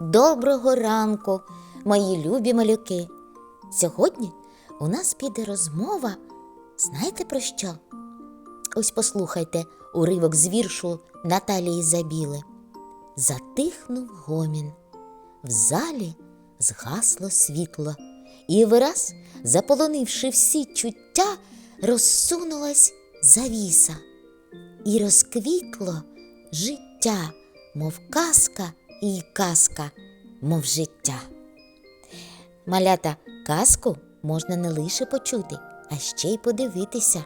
Доброго ранку, мої любі малюки. Сьогодні у нас піде розмова. Знаєте про що? Ось послухайте уривок з віршу Наталії Забіли. Затихнув гомін. В залі згасло світло, і вираз, заполонивши всі чуття, розсунулась завіса, і розквітло життя, мов казка і казка, мов життя. Малята, казку можна не лише почути, а ще й подивитися.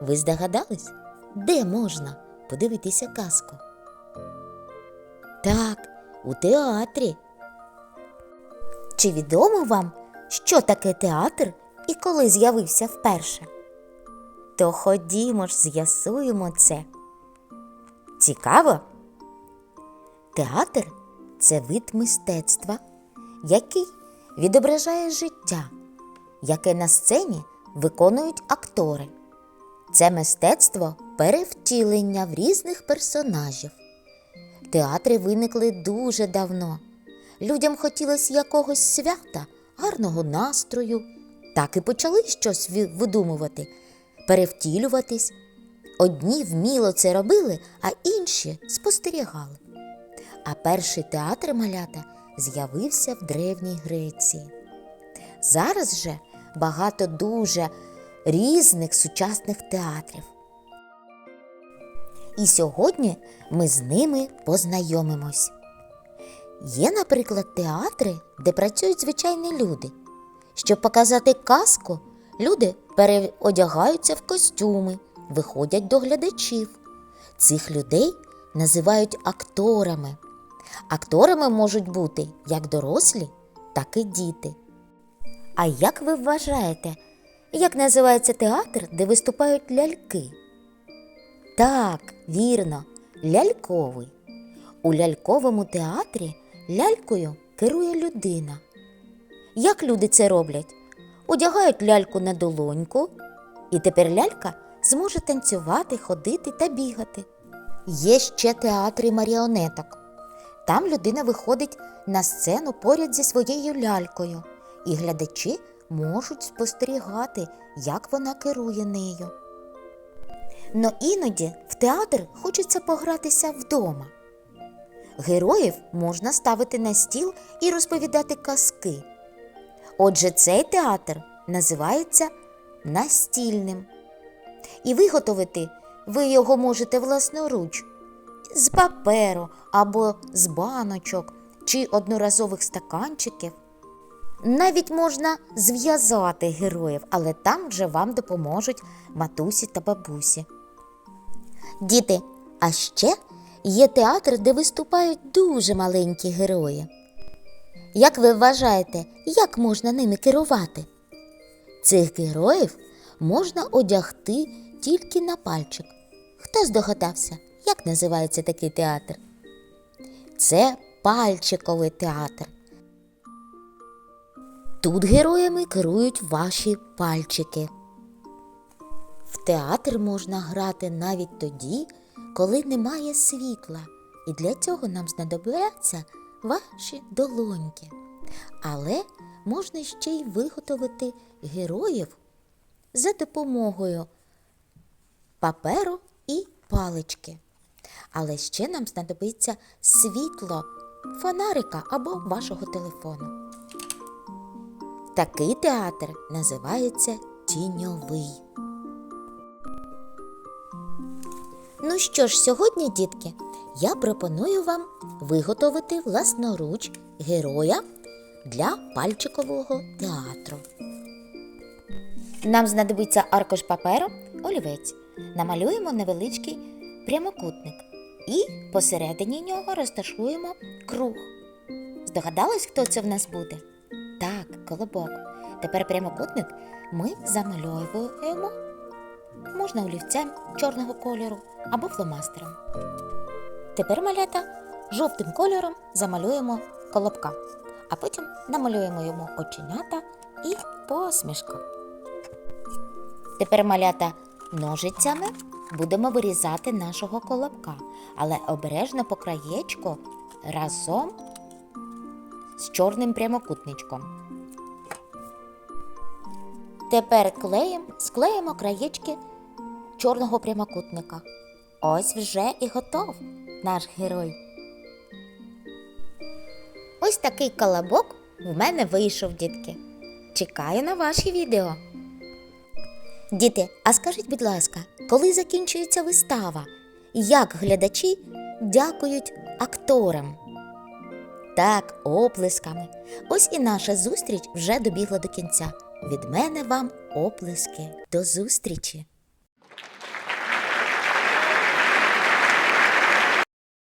Ви здогадались, де можна подивитися казку? Так, у театрі. Чи відомо вам, що таке театр і коли з'явився вперше? То ходімо ж, з'ясуємо це. Цікаво? Театр це вид мистецтва, який відображає життя, яке на сцені виконують актори. Це мистецтво перевтілення в різних персонажів. Театри виникли дуже давно. Людям хотілося якогось свята, гарного настрою. Так і почали щось видумувати, перевтілюватись. Одні вміло це робили, а інші спостерігали. А перший театр малята з'явився в Древній Греції. Зараз же багато дуже різних сучасних театрів. І сьогодні ми з ними познайомимось. Є, наприклад, театри, де працюють звичайні люди. Щоб показати казку, люди переодягаються в костюми, виходять до глядачів. Цих людей називають акторами. Акторами можуть бути як дорослі, так і діти. А як ви вважаєте, як називається театр, де виступають ляльки? Так, вірно, ляльковий. У ляльковому театрі лялькою керує людина. Як люди це роблять? Одягають ляльку на долоньку, і тепер лялька зможе танцювати, ходити та бігати. Є ще театри маріонеток. Там людина виходить на сцену поряд зі своєю лялькою, і глядачі можуть спостерігати, як вона керує нею. Но іноді в театр хочеться погратися вдома. Героїв можна ставити на стіл і розповідати казки. Отже, цей театр називається настільним. І виготовити ви його можете власноруч з паперу або з баночок чи одноразових стаканчиків. Навіть можна зв'язати героїв, але там вже вам допоможуть матусі та бабусі. Діти, а ще є театр, де виступають дуже маленькі герої. Як ви вважаєте, як можна ними керувати? Цих героїв можна одягти тільки на пальчик. Хто здогадався, як називається такий театр? Це пальчиковий театр. Тут героями керують ваші пальчики. В театр можна грати навіть тоді, коли немає світла, і для цього нам знадобляться ваші долоньки. Але можна ще й виготовити героїв за допомогою паперу і палички. Але ще нам знадобиться світло фонарика або вашого телефону. Такий театр називається тіньовий. Ну що ж, сьогодні, дітки, я пропоную вам виготовити власноруч героя для пальчикового театру. Нам знадобиться аркуш паперу, олівець. Намалюємо невеличкий прямокутник і посередині нього розташуємо круг. Здогадались, хто це в нас буде? Так, колобок. Тепер прямокутник ми замальовуємо. Можна олівцем чорного кольору або фломастером. Тепер малята жовтим кольором замалюємо колобка, а потім намалюємо йому оченята і посмішку. Тепер малята ножицями будемо вирізати нашого колобка, але обережно по краєчку разом з чорним прямокутничком. Тепер клеєм склеїмо краєчки чорного прямокутника. Ось вже і готов наш герой. Ось такий колобок в мене вийшов, дітки. Чекаю на ваші відео. Діти, а скажіть, будь ласка, коли закінчується вистава? Як глядачі дякують акторам? Так, оплесками. Ось і наша зустріч вже добігла до кінця. Від мене вам оплески. До зустрічі!